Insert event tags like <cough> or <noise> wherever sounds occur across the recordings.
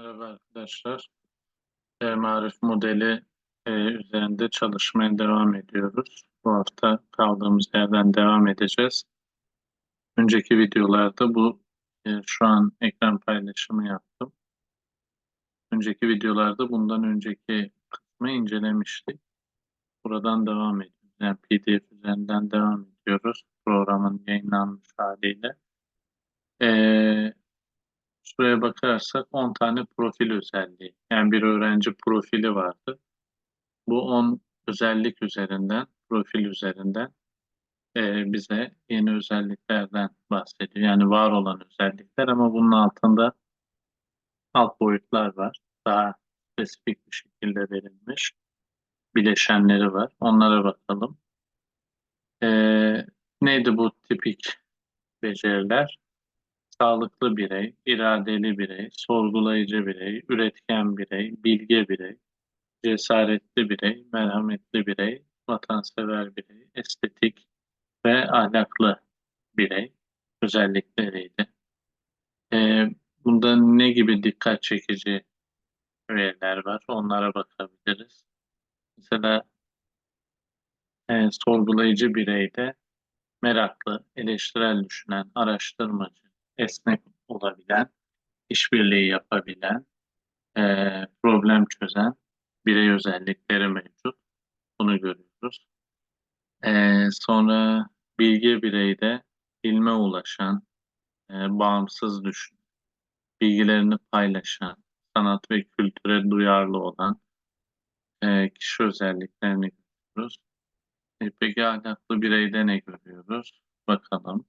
Merhaba arkadaşlar. E, Marif modeli e, üzerinde çalışmaya devam ediyoruz. Bu hafta kaldığımız yerden devam edeceğiz. Önceki videolarda bu e, şu an ekran paylaşımı yaptım. Önceki videolarda bundan önceki kısmı incelemiştik. Buradan devam ediyoruz. Yani PDF üzerinden devam ediyoruz. Programın yayınlanmış haliyle. E, Şuraya bakarsak 10 tane profil özelliği. Yani bir öğrenci profili vardı. Bu 10 özellik üzerinden, profil üzerinden e, bize yeni özelliklerden bahsediyor. Yani var olan özellikler ama bunun altında alt boyutlar var. Daha spesifik bir şekilde verilmiş bileşenleri var. Onlara bakalım. E, neydi bu tipik beceriler? Sağlıklı birey, iradeli birey, sorgulayıcı birey, üretken birey, bilge birey, cesaretli birey, merhametli birey, vatansever birey, estetik ve ahlaklı birey özellikleriydi. Ee, bunda ne gibi dikkat çekici öğeler var? Onlara bakabiliriz. Mesela e, sorgulayıcı bireyde meraklı, eleştirel düşünen, araştırmacı, esnek olabilen, işbirliği yapabilen, e, problem çözen birey özellikleri mevcut. Bunu görüyoruz. E, sonra bilgi bireyde ilme ulaşan, e, bağımsız düşün, bilgilerini paylaşan, sanat ve kültüre duyarlı olan e, kişi özelliklerini görüyoruz. E, peki ahlaklı bireyde ne görüyoruz? Bakalım.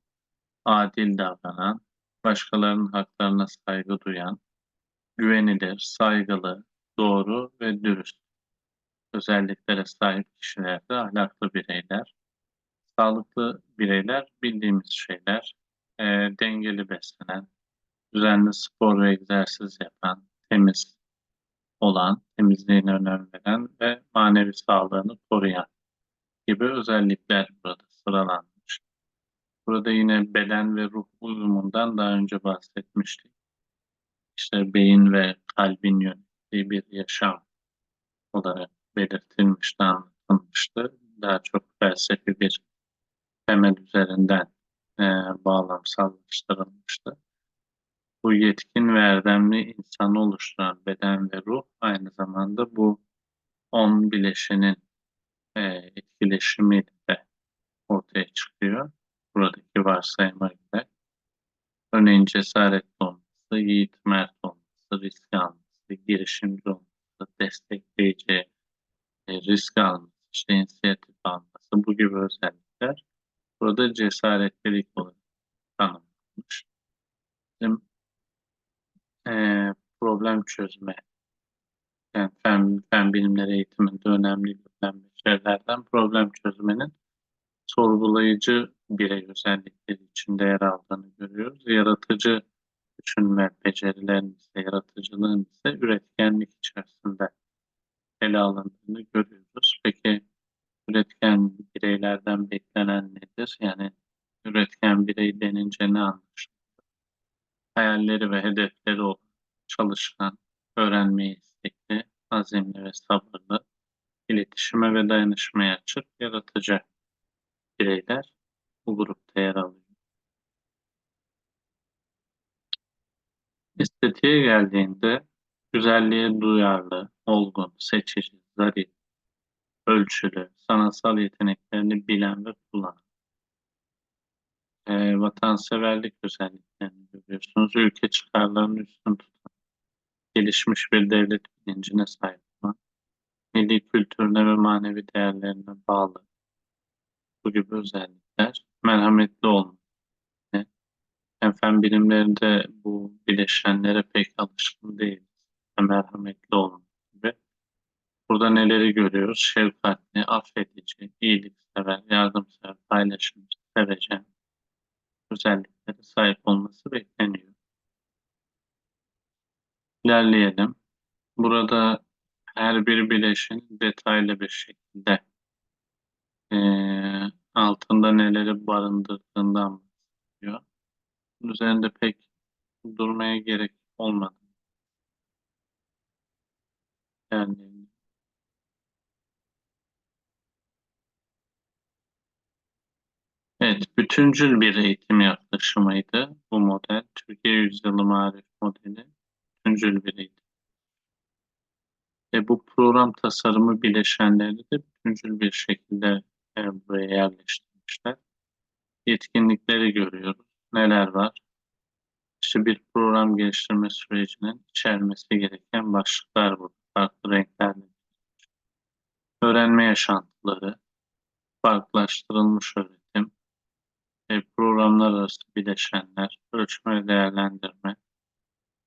Adil davranan, başkalarının haklarına saygı duyan, güvenilir, saygılı, doğru ve dürüst özelliklere sahip kişilerde ahlaklı bireyler. Sağlıklı bireyler bildiğimiz şeyler, e, dengeli beslenen, düzenli spor ve egzersiz yapan, temiz olan, temizliğine önem veren ve manevi sağlığını koruyan gibi özellikler burada sıralanmış. Burada yine beden ve ruh uyumundan daha önce bahsetmiştik. İşte beyin ve kalbin yönettiği bir yaşam olarak belirtilmişti, anlatılmıştı. Daha çok felsefi bir temel üzerinden e, bağlamsallaştırılmıştı. Bu yetkin ve erdemli insanı oluşturan beden ve ruh aynı zamanda bu on bileşenin e, etkileşimi de ortaya çıkıyor buradaki varsayıma göre. Örneğin cesaretli olması, yiğit mert olması, risk alması, girişimci olması, destekleyici, e, risk alması, işte inisiyatif alması bu gibi özellikler burada cesaretlilik olarak tanımlanmış. Bizim e, problem çözme yani fen, fen bilimleri eğitiminde önemli bir becerilerden problem çözmenin sorgulayıcı birey özellikleri içinde yer aldığını görüyoruz. Yaratıcı düşünme becerilerinin ise, yaratıcılığın ise üretkenlik içerisinde ele alındığını görüyoruz. Peki üretken bireylerden beklenen nedir? Yani üretken birey denince ne anlaşılır? Hayalleri ve hedefleri olan, çalışkan, öğrenmeye istekli, azimli ve sabırlı, iletişime ve dayanışmaya açık, yaratıcı bireyler bu grupta yer alıyor. Estetiğe geldiğinde güzelliğe duyarlı, olgun, seçici, zarif, ölçülü, sanatsal yeteneklerini bilen ve kullanan. E, vatanseverlik özelliklerini görüyorsunuz. Ülke çıkarlarını üstün tutan, gelişmiş bir devlet bilincine sahip olan, milli kültürüne ve manevi değerlerine bağlı, bu gibi özellikler merhametli olmak. Yani fen bilimlerinde bu bileşenlere pek alışkın değiliz. Merhametli olmak gibi. Burada neleri görüyoruz? Şefkatli, affedici, iyiliksever, yardımsever, paylaşımcı, sevecen özelliklere sahip olması bekleniyor. İlerleyelim. Burada her bir bileşin detaylı bir şekilde e, altında neleri barındırdığından bahsediyor. Üzerinde pek durmaya gerek olmadı. değerlerini Evet, bütüncül bir eğitim yaklaşımıydı bu model. Türkiye Yüzyılı Marif modeli. Bütüncül bir eğitim. Ve bu program tasarımı bileşenleri de bütüncül bir şekilde e, buraya yerleştirmişler. Yetkinlikleri görüyoruz. Neler var? İşte bir program geliştirme sürecinin içermesi gereken başlıklar burada. Farklı renklerle. Öğrenme yaşantıları, farklılaştırılmış öğretim, e, programlar arası bileşenler, ölçme ve değerlendirme,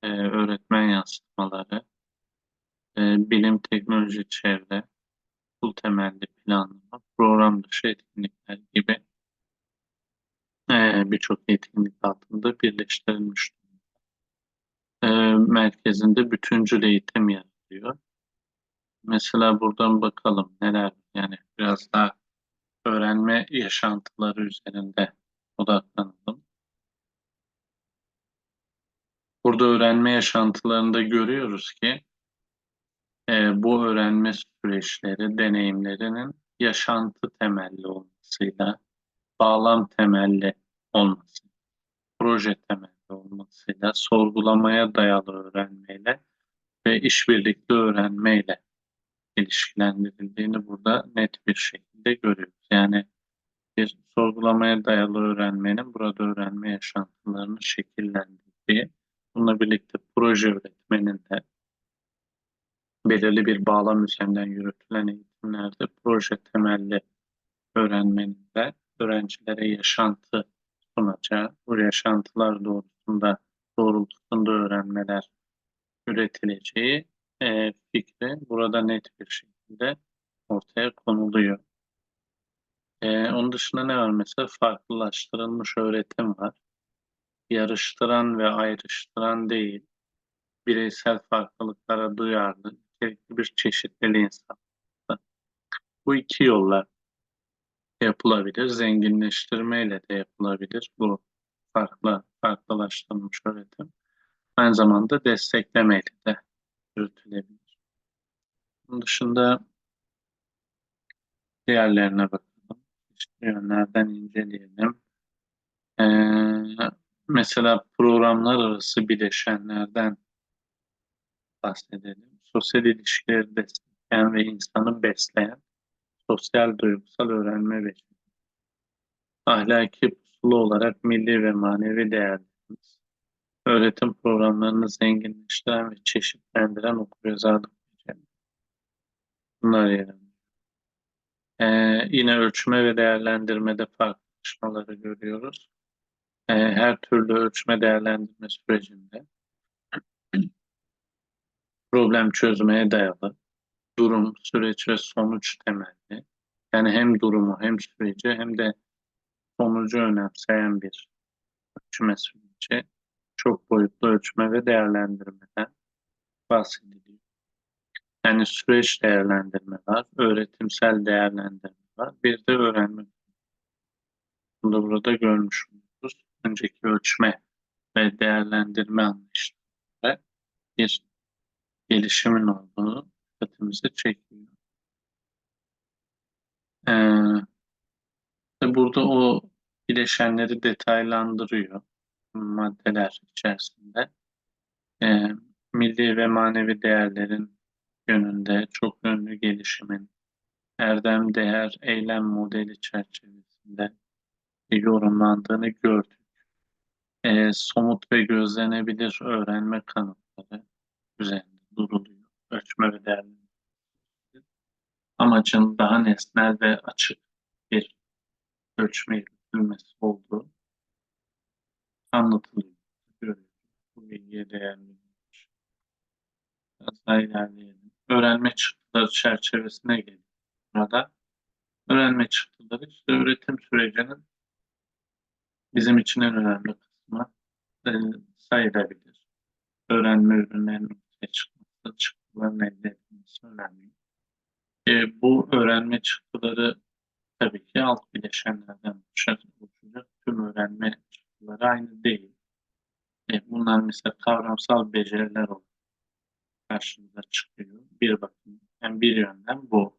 e, öğretmen yansıtmaları, e, bilim, teknoloji, çevre, okul temelli planlama, program dışı etkinlikler gibi e, birçok etkinlik altında birleştirilmiş. E, merkezinde bütüncül eğitim yer alıyor. Mesela buradan bakalım neler yani biraz daha öğrenme yaşantıları üzerinde odaklanalım. Burada öğrenme yaşantılarında görüyoruz ki e, bu öğrenme süreçleri, deneyimlerinin yaşantı temelli olmasıyla, bağlam temelli olması, proje temelli olmasıyla, sorgulamaya dayalı öğrenmeyle ve işbirlikli öğrenmeyle ilişkilendirildiğini burada net bir şekilde görüyoruz. Yani bir sorgulamaya dayalı öğrenmenin burada öğrenme yaşantılarını şekillendirdiği, bununla birlikte proje öğretmenin de belirli bir bağlam üzerinden yürütülen eğitimlerde proje temelli öğrenmenin de öğrencilere yaşantı sunacağı, bu yaşantılar doğrultusunda doğrultusunda öğrenmeler üretileceği e, fikri burada net bir şekilde ortaya konuluyor. E, onun dışında ne var mesela? Farklılaştırılmış öğretim var. Yarıştıran ve ayrıştıran değil, bireysel farklılıklara duyarlı, nitelikli bir çeşitliliğin insan. Bu iki yolla yapılabilir. Zenginleştirmeyle de yapılabilir bu farklı farklılaştırılmış öğretim. Aynı zamanda desteklemeyle de yürütülebilir. Bunun dışında diğerlerine bakalım. İşte yönlerden inceleyelim. Ee, mesela programlar arası bileşenlerden bahsedelim. Sosyal ilişkileri destekleyen ve insanı besleyen sosyal duygusal öğrenme beceri. Ahlaki pusulu olarak milli ve manevi değerlerimiz. Öğretim programlarını zenginleştiren ve çeşitlendiren okuryazarlık beceri. Bunlar yer. Ee, yine ölçme ve değerlendirmede farklılaşmaları görüyoruz. Ee, her türlü ölçme değerlendirme sürecinde problem çözmeye dayalı, durum, süreç ve sonuç temelli. Yani hem durumu hem süreci hem de sonucu önemseyen bir ölçme süreci. Çok boyutlu ölçme ve değerlendirmeden bahsediliyor. Yani süreç değerlendirme var, öğretimsel değerlendirme var, bir de öğrenme. Bunu da burada görmüş oluyoruz. Önceki ölçme ve değerlendirme anlayışında bir gelişimin olduğunu dikkatimizi çekiyor. Ee, burada o bileşenleri detaylandırıyor maddeler içerisinde. Ee, milli ve manevi değerlerin yönünde çok yönlü gelişimin erdem değer eylem modeli çerçevesinde yorumlandığını gördük. Ee, somut ve gözlenebilir öğrenme kanıtları üzerinde duruluyor. Ölçme ve değerlendirme. Amacın daha nesnel ve açık bir ölçme yürütülmesi olduğu anlatılıyor. Bu bilgiye değer verilmiş. Biraz daha ilerleyelim. Öğrenme çıktıları çerçevesine geliyor. Burada öğrenme çıktıları işte öğretim sürecinin bizim için en önemli kısmı e, sayılabilir. Öğrenme ürünlerinin ortaya çıktıların elde edilmesi önemli. E, bu öğrenme çıktıları tabii ki alt bileşenlerden oluşacak. Tüm öğrenme çıktıları aynı değil. E, bunlar mesela kavramsal beceriler olarak karşımıza çıkıyor. bir bakım. Yani bir yönden bu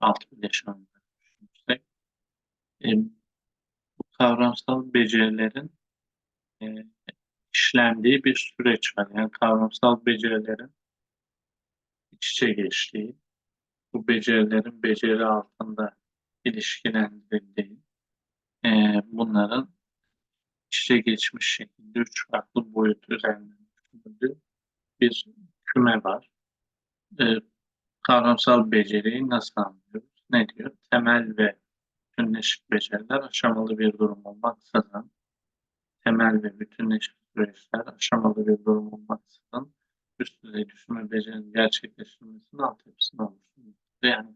alt bileşen düşünürsek. E, bu kavramsal becerilerin e, işlendiği bir süreç var. Yani kavramsal becerilerin iç içe geçtiği, bu becerilerin beceri altında ilişkilendirildiği, e, bunların iç içe geçmiş şekilde üç farklı boyut üzerinden düşünüldüğü bir küme var. E, kavramsal beceriyi nasıl anlıyoruz? Ne diyor? Temel ve bütünleşik beceriler aşamalı bir durum olmaksızın temel ve bütünleşik süreçler aşamalı bir durum olmaksızın üst düzey düşünme becerinin gerçekleştirilmesinin altyapısını oluşturuyor. Yani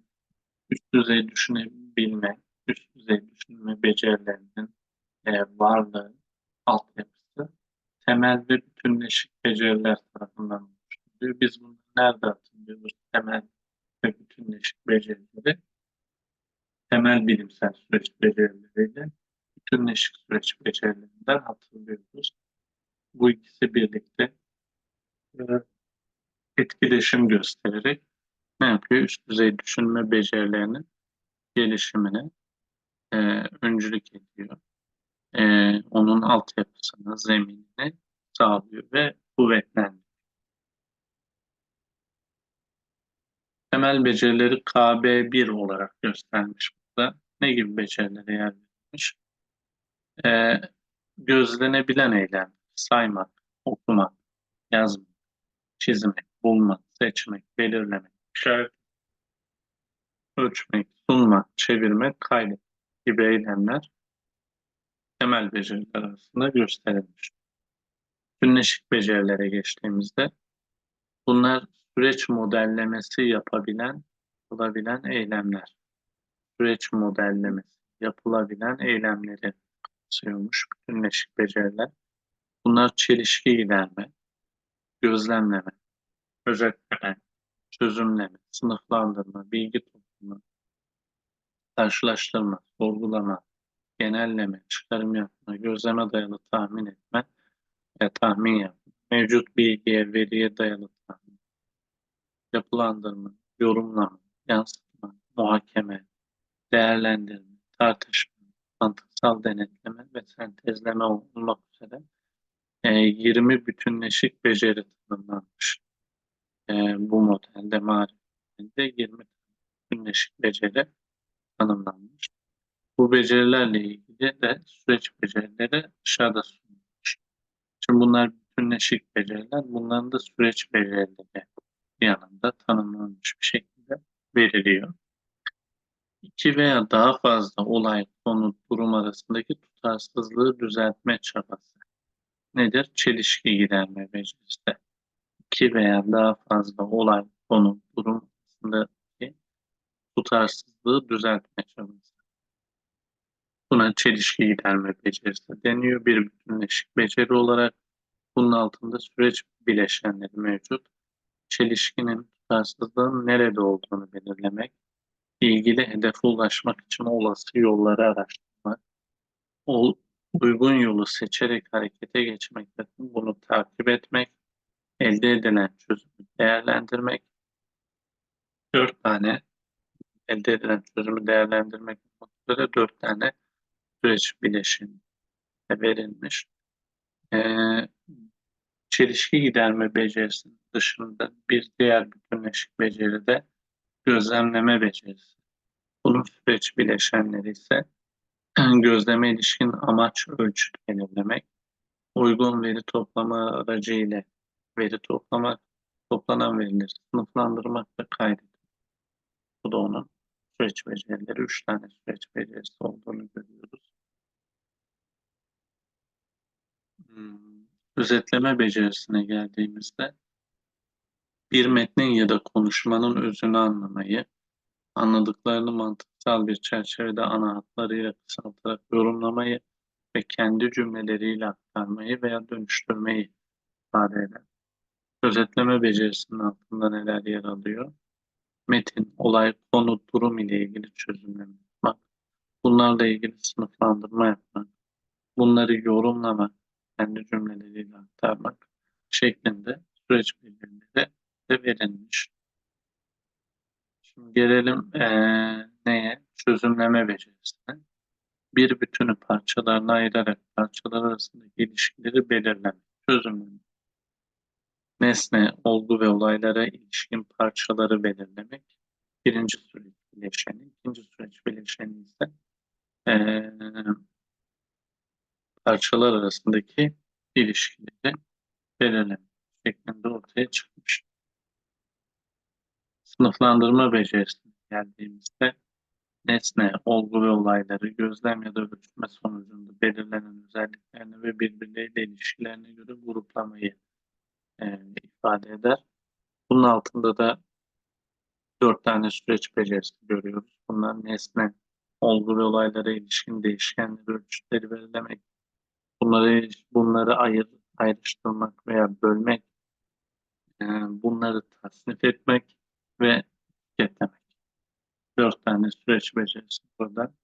üst düzey düşünebilme, üst düzey düşünme becerilerinin e, varlığı, altyapısı temel ve bütünleşik beceriler tarafından oluşturuluyor. Biz bunu nerede hatırlıyoruz? Temel ve bütünleşik becerileri temel bilimsel süreç becerileriyle bütünleşik süreç becerilerinden hatırlıyoruz. Bu ikisi birlikte etkileşim göstererek ne yapıyor? Üst düzey düşünme becerilerinin gelişimine e, öncülük ediyor. E, onun altyapısını, zeminini sağlıyor ve kuvvetlendiriyor. Temel becerileri KB1 olarak göstermiş burada. Ne gibi becerilere yer verilmiş? E, gözlenebilen eylem, saymak, okumak, yazmak, çizmek, bulmak, seçmek, belirlemek, işaret, ölçmek, sunmak, çevirmek, kaydetmek gibi eylemler temel beceriler arasında gösterilmiş. Bütünleşik becerilere geçtiğimizde bunlar süreç modellemesi yapabilen, yapılabilen eylemler. Süreç modellemesi yapılabilen eylemleri kapsıyormuş bütünleşik beceriler. Bunlar çelişki giderme, gözlemleme, özetleme, çözümleme, sınıflandırma, bilgi toplama, karşılaştırma, sorgulama, genelleme, çıkarım yapma, gözleme dayalı tahmin etme ve tahmin yapma, mevcut bilgiye, veriye dayalı tahmin, yapılandırma, yorumlama, yansıtma, muhakeme, değerlendirme, tartışma, mantıksal denetleme ve sentezleme olmak üzere e, 20 bütünleşik beceri tanımlanmış. E, bu modelde marifetinde 20 bütünleşik beceri tanımlanmış. Bu becerilerle ilgili de süreç becerileri aşağıda sunulmuş. Şimdi bunlar bütünleşik beceriler. Bunların da süreç becerileri yanında tanımlanmış bir şekilde veriliyor. İki veya daha fazla olay, konu, durum arasındaki tutarsızlığı düzeltme çabası. Nedir? Çelişki giderme becerisi. İki veya daha fazla olay, konu, durum arasındaki tutarsızlığı düzeltme çabası. Buna çelişki giderme becerisi deniyor. Bir bütünleşik beceri olarak bunun altında süreç bileşenleri mevcut. Çelişkinin tutarsızlığın nerede olduğunu belirlemek, ilgili hedefe ulaşmak için olası yolları araştırmak, uygun yolu seçerek harekete geçmek ve bunu takip etmek, elde edilen çözümü değerlendirmek, dört tane elde edilen çözümü değerlendirmek üzere dört tane süreç bileşimi verilmiş. Ee, çelişki giderme becerisinin dışında bir diğer bütünleşik beceri de gözlemleme becerisi. Bunun süreç bileşenleri ise gözleme ilişkin amaç ölçüt belirlemek, uygun veri toplama aracı ile veri toplamak, toplanan verileri sınıflandırmak ve kaydetmek. Bu da onun süreç becerileri, üç tane süreç becerisi olduğunu görüyoruz. Hmm. Özetleme becerisine geldiğimizde bir metnin ya da konuşmanın özünü anlamayı, anladıklarını mantıksal bir çerçevede ana hatlarıyla kısaltarak yorumlamayı ve kendi cümleleriyle aktarmayı veya dönüştürmeyi ifade eder. Özetleme becerisinin altında neler yer alıyor? Metin, olay, konu, durum ile ilgili çözümleme yapmak, bunlarla ilgili sınıflandırma yapmak, bunları yorumlamak, kendi cümleleriyle aktarmak şeklinde süreç becerileri de verilmiş. Şimdi gelelim eee, neye? Çözümleme becerisine. Bir bütünü parçalarına ayırarak parçalar arasındaki ilişkileri belirlemek. Çözümleme. Nesne, olgu ve olaylara ilişkin parçaları belirlemek. Birinci süreç bileşeni. İkinci süreç bileşeni ise eee, parçalar arasındaki ilişkileri belirlemek şeklinde ortaya çıkmış. Sınıflandırma becerisine geldiğimizde nesne, olgu ve olayları gözlem ya da ölçme sonucunda belirlenen özelliklerini ve birbirleriyle ilişkilerine göre gruplamayı e, ifade eder. Bunun altında da dört tane süreç becerisi görüyoruz. Bunlar nesne, olgu ve olaylara ilişkin değişkenleri, ölçütleri belirlemek, bunları bunları ayır, ayrıştırmak veya bölmek, e, bunları tasnif etmek ve etiketlemek. Dört tane süreç becerisi burada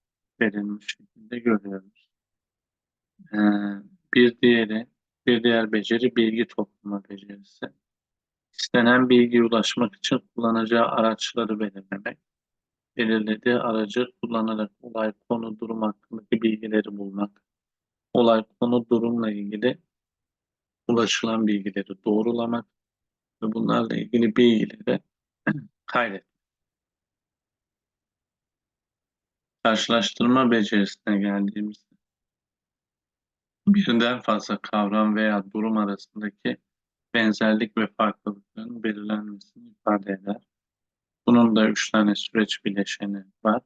verilmiş şekilde görüyoruz. Ee, bir diğeri, bir diğer beceri bilgi toplama becerisi. İstenen bilgiye ulaşmak için kullanacağı araçları belirlemek. Belirlediği aracı kullanarak olay, konu, durum hakkındaki bilgileri bulmak. Olay, konu, durumla ilgili ulaşılan bilgileri doğrulamak ve bunlarla ilgili bilgileri <clears throat> kaydetmek. Karşılaştırma becerisine geldiğimizde birden fazla kavram veya durum arasındaki benzerlik ve farklılıkların belirlenmesini ifade eder. Bunun da üç tane süreç bileşeni var.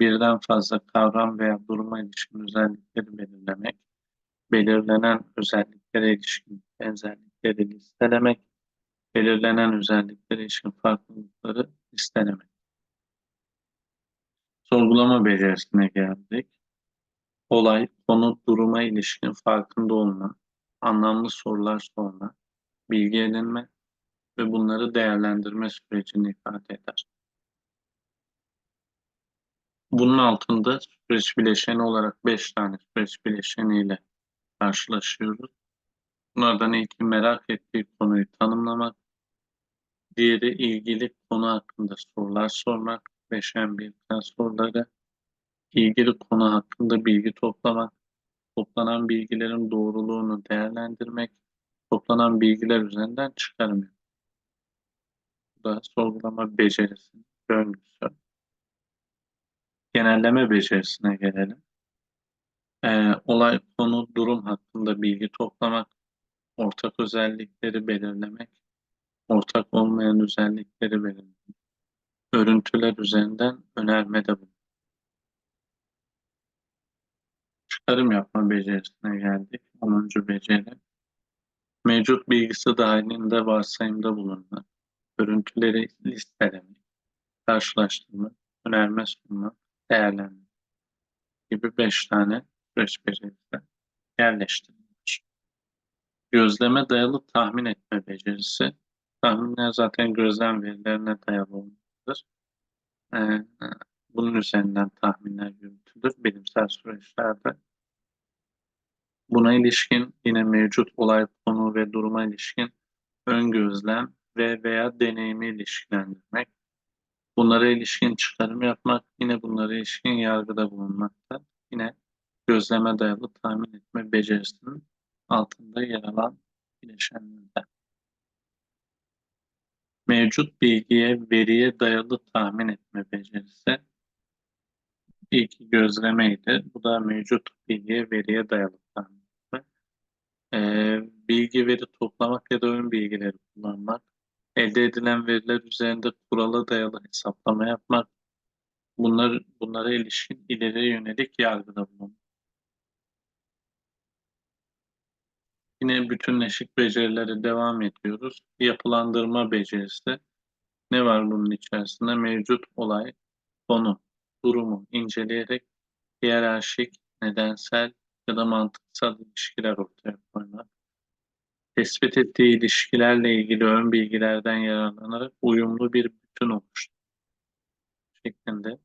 Birden fazla kavram veya duruma ilişkin özellikleri belirlemek, belirlenen özelliklere ilişkin benzerlikleri listelemek, belirlenen özelliklere ilişkin farklılıkları listelemek. Sorgulama becerisine geldik. Olay, konu, duruma ilişkin farkında olma, anlamlı sorular sorma, bilgi edinme ve bunları değerlendirme sürecini ifade eder. Bunun altında süreç bileşeni olarak 5 tane süreç bileşeniyle karşılaşıyoruz. Bunlardan ilki merak ettiği konuyu tanımlamak, diğeri ilgili konu hakkında sorular sormak, beşen birden soruları, ilgili konu hakkında bilgi toplamak, toplanan bilgilerin doğruluğunu değerlendirmek, toplanan bilgiler üzerinden çıkarım. Bu da sorgulama becerisinin döngüsü. Genelleme becerisine gelelim. Ee, olay, konu, durum hakkında bilgi toplamak, ortak özellikleri belirlemek, ortak olmayan özellikleri belirlemek, örüntüler üzerinden önermede bulunmak. Çıkarım yapma becerisine geldik. 10. beceri. Mevcut bilgisi dahilinde varsayımda bulunmak, görüntüleri listelemek, karşılaştırmak, önerme sunmak, değerlendirmek gibi 5 tane süreç becerisi yerleştirilmiş. Gözleme dayalı tahmin etme becerisi. Tahminler zaten gözlem verilerine dayalı olmalıdır. Ee, bunun üzerinden tahminler yürütülür bilimsel süreçlerde. Buna ilişkin yine mevcut olay, konu ve duruma ilişkin ön ve veya deneyimi ilişkilendirmek. Bunlara ilişkin çıkarım yapmak, yine bunlara ilişkin yargıda bulunmakta. Yine gözleme dayalı tahmin etme becerisinin altında yer alan bileşenlerden. Mevcut bilgiye, veriye dayalı tahmin etme becerisi ilk gözlemeydi. Bu da mevcut bilgiye, veriye dayalı tahmin etme. Ee, bilgi veri toplamak ya da ön bilgileri kullanmak. Elde edilen veriler üzerinde kurala dayalı hesaplama yapmak. Bunlar, bunlara ilişkin ileriye yönelik yargıda bulunmak. Yine bütünleşik becerileri devam ediyoruz. Yapılandırma becerisi. Ne var bunun içerisinde? Mevcut olay, konu, durumu inceleyerek hiyerarşik, nedensel ya da mantıksal ilişkiler ortaya koymak. Tespit ettiği ilişkilerle ilgili ön bilgilerden yararlanarak uyumlu bir bütün oluşturmak şeklinde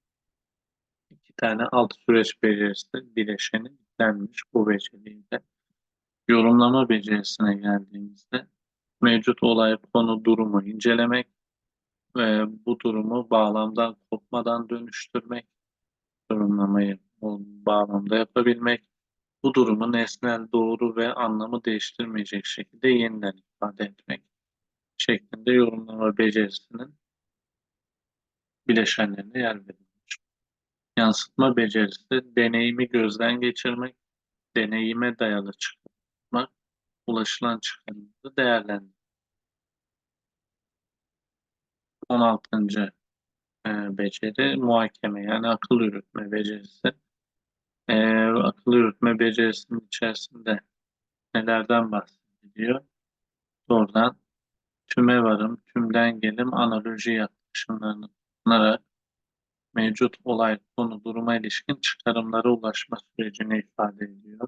iki tane alt süreç becerisi bileşeni eklenmiş bu beceriyle. Yorumlama becerisine geldiğimizde mevcut olay, konu, durumu incelemek, ve bu durumu bağlamdan kopmadan dönüştürmek, yorumlamayı bu bağlamda yapabilmek, bu durumu nesnel, doğru ve anlamı değiştirmeyecek şekilde yeniden ifade etmek şeklinde yorumlama becerisinin bileşenlerine yer verilmiş. Yansıtma becerisi, deneyimi gözden geçirmek, deneyime dayalı çıkarmak, ulaşılan çıkarımları değerlendirmek. 16. E, beceri muhakeme yani akıl yürütme becerisi. E, akıl yürütme becerisinin içerisinde nelerden bahsediliyor? Doğrudan tüme varım, tümden gelim, analoji yaklaşımlarını kullanarak mevcut olay, konu, duruma ilişkin çıkarımlara ulaşma sürecini ifade ediyor.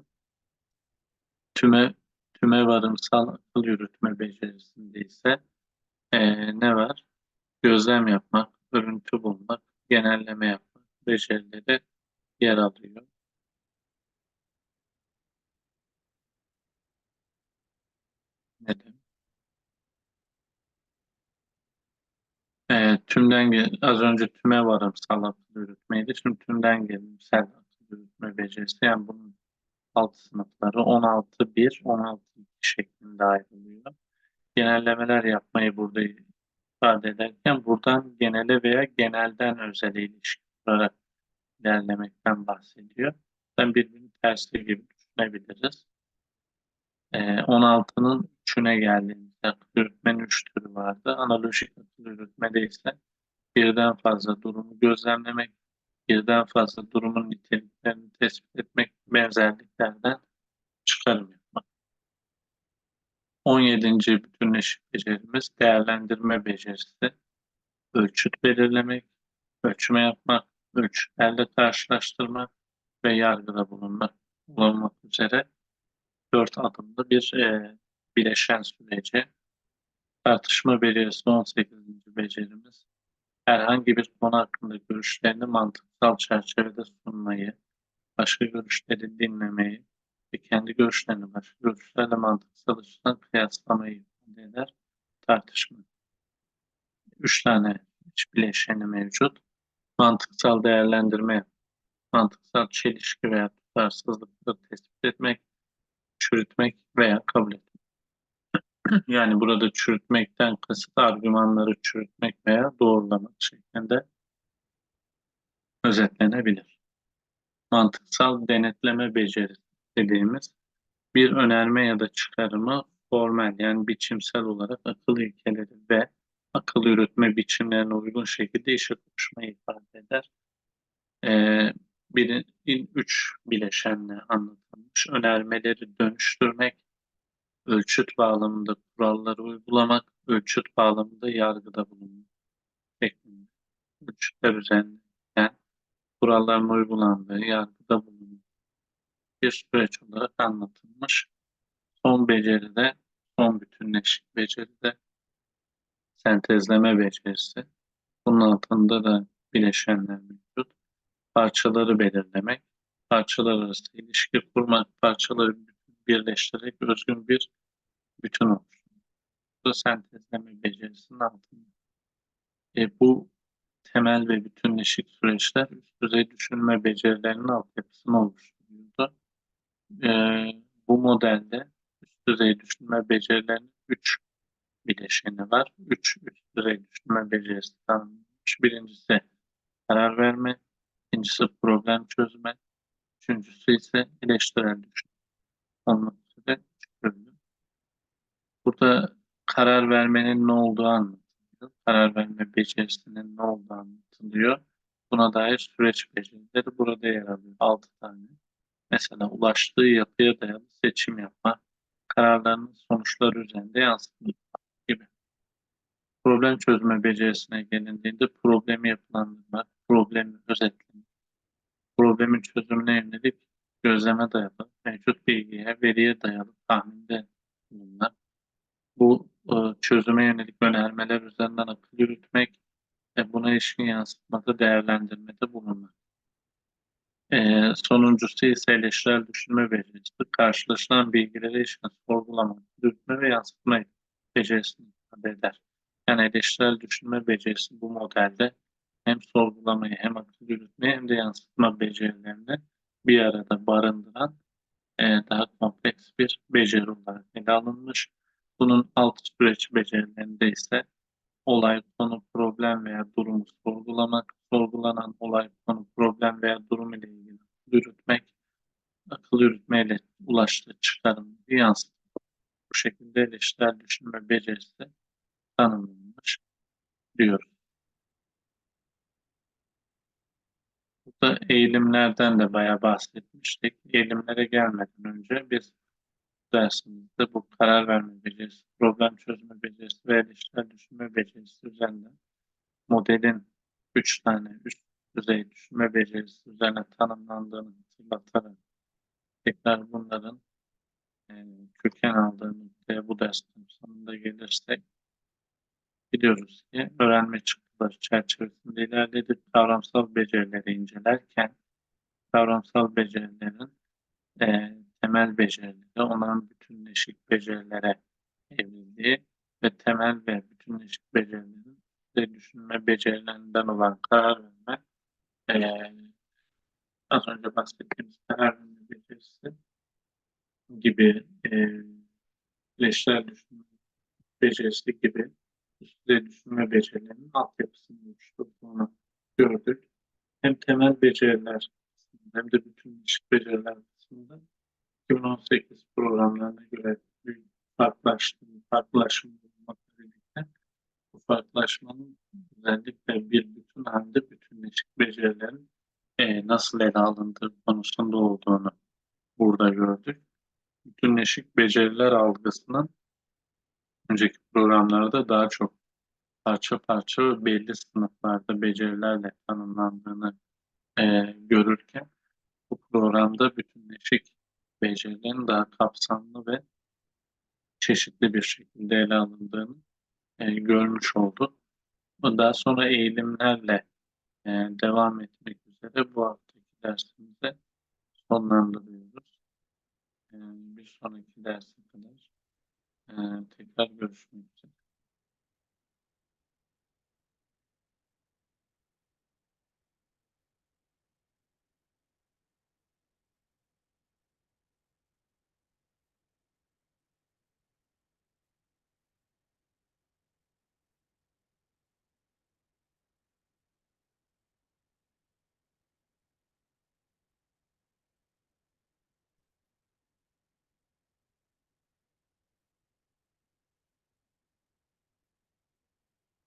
Tüme, tüme varımsal akıl yürütme becerisinde ise e, ne var? Gözlem yapmak, örüntü bulmak, genelleme yapmak becerileri yer alıyor. Neden? E, tümden az önce tüme varımsal akıl yürütmeydi. Şimdi tümden gelimsel akıl yürütme becerisi. Yani bunun alt sınıfları 16 1, 16 2 şeklinde ayrılıyor. Genellemeler yapmayı burada ifade ederken buradan genele veya genelden özele ilişki kurarak ilerlemekten bahsediyor. Ben birbirini tersi gibi düşünebiliriz. Ee, 16'nın 3'üne geldiğimizde akıl yürütmenin 3 türü vardı. Analojik akıl yürütmede ise birden fazla durumu gözlemlemek, birden fazla durumun niteliklerini tespit benzerliklerden çıkarım yapmak. 17. bütünleşik becerimiz değerlendirme becerisi. Ölçüt belirlemek, ölçme yapmak, ölçütlerle karşılaştırmak ve yargıda bulunmak olmak üzere dört adımlı bir e, bileşen süreci. Tartışma becerisi 18. becerimiz. Herhangi bir konu hakkında görüşlerini mantıksal çerçevede sunmayı, başka görüşleri dinlemeyi ve kendi görüşlerini başka görüşlerle mantıksal açıdan kıyaslamayı ifade eder tartışma. Üç tane iç bileşeni mevcut. Mantıksal değerlendirme, mantıksal çelişki veya tutarsızlıkları tespit etmek, çürütmek veya kabul etmek. <clears throat> yani burada çürütmekten kasıt argümanları çürütmek veya doğrulamak şeklinde özetlenebilir. Mantıksal denetleme becerisi dediğimiz bir önerme ya da çıkarımı formel yani biçimsel olarak akıl ilkeleri ve akıl yürütme biçimlerine uygun şekilde işe koşmayı ifade eder. Ee, bir, üç bileşenle anlatılmış. Önermeleri dönüştürmek, ölçüt bağlamında kuralları uygulamak, ölçüt bağlamında yargıda bulunmak şeklinde. Ölçütler üzerinden kuralların uygulandığı yargıda bulunmak bir süreç olarak anlatılmış. Son beceride, son bütünleşik beceride sentezleme becerisi. Bunun altında da bileşenler mevcut. Parçaları belirlemek, parçalar arası ilişki kurmak, parçaları birleştirerek özgün bir bütün oluşturmak. Bu da sentezleme becerisinin altında. E, bu temel ve bütünleşik süreçler üst düzey düşünme becerilerinin altyapısını oluşturuyordu. E, bu modelde üst düzey düşünme becerilerinin üç bileşeni var. Üç üst düzey düşünme becerisi tanımlanmış. Birincisi karar verme, ikincisi problem çözme, üçüncüsü ise eleştirel düşünme. Olmak üzere. Burada karar vermenin ne olduğu anlatılıyor. Karar verme becerisinin ne olduğu anlatılıyor. Buna dair süreç becerileri burada yer alıyor. Altı tane. Mesela ulaştığı yapıya dayalı seçim yapma, kararlarının sonuçları üzerinde yansıtma gibi. Problem çözme becerisine gelindiğinde problemi yapılandırmak, problemi özetlemek, problemin çözümüne yönelik gözleme dayalı, mevcut bilgiye, veriye dayalı tahminde bulunmak, bu çözüme yönelik önermeler üzerinden akıl yürütmek ve buna ilişkin yansıtmada değerlendirmede bulunmak. E, sonuncusu ise eleştirel düşünme becerisi. Karşılaşılan bilgilere ilişkin sorgulama, yürütme ve yansıtma becerisini ifade eder. Yani eleştirel düşünme becerisi bu modelde hem sorgulamayı hem akıl yürütmeyi hem de yansıtma becerilerini bir arada barındıran e, daha kompleks bir beceri olarak ele alınmış. Bunun alt süreç becerilerinde ise olay, konu, problem veya durumu sorgulamak, sorgulanan olay, konu, problem veya durum ile ilgili yürütmek, akıl yürütmeyle ulaştığı çıkarımı yansıtmak. Bu şekilde eleştirel düşünme becerisi tanımlanmış diyoruz. Burada eğilimlerden de bayağı bahsetmiştik. Eğilimlere gelmeden önce biz dersimizde bu karar verme becerisi, problem çözme becerisi ve eleştirel düşünme becerisi üzerinden modelin üç tane üst düzey düşünme becerisi üzerine tanımlandığını hatırlatarak tekrar bunların e, köken aldığı noktaya bu dersin sonunda gelirsek biliyoruz ki öğrenme çıktıları çerçevesinde ilerledik. Kavramsal becerileri incelerken kavramsal becerilerin e, temel becerileri onların bütünleşik becerilere evrildiği ve temel ve bütünleşik becerilerin de düşünme becerilerinden olan karar verme e, az önce bahsettiğimiz karar verme becerisi gibi e, leşler düşünme becerisi gibi üstte düşünme becerilerinin altyapısını oluşturduğunu gördük. Hem temel beceriler hem de bütünleşik beceriler kısmında 2018 programlarına göre bir farklılaşma, farklılaşma olmakla birlikte bu farklılaşmanın özellikle bir bütün halde bütünleşik becerilerin e, nasıl ele alındığı konusunda olduğunu burada gördük. Bütünleşik beceriler algısının önceki programlarda daha çok parça parça ve belli sınıflarda becerilerle tanımlandığını e, görürken bu programda bütünleşik becerilerin daha kapsamlı ve çeşitli bir şekilde ele alındığını e, görmüş olduk. Daha sonra eğilimlerle e, devam etmek üzere bu haftaki dersimizi sonlandırıyoruz. E, bir sonraki derse kadar e, tekrar görüşmek üzere.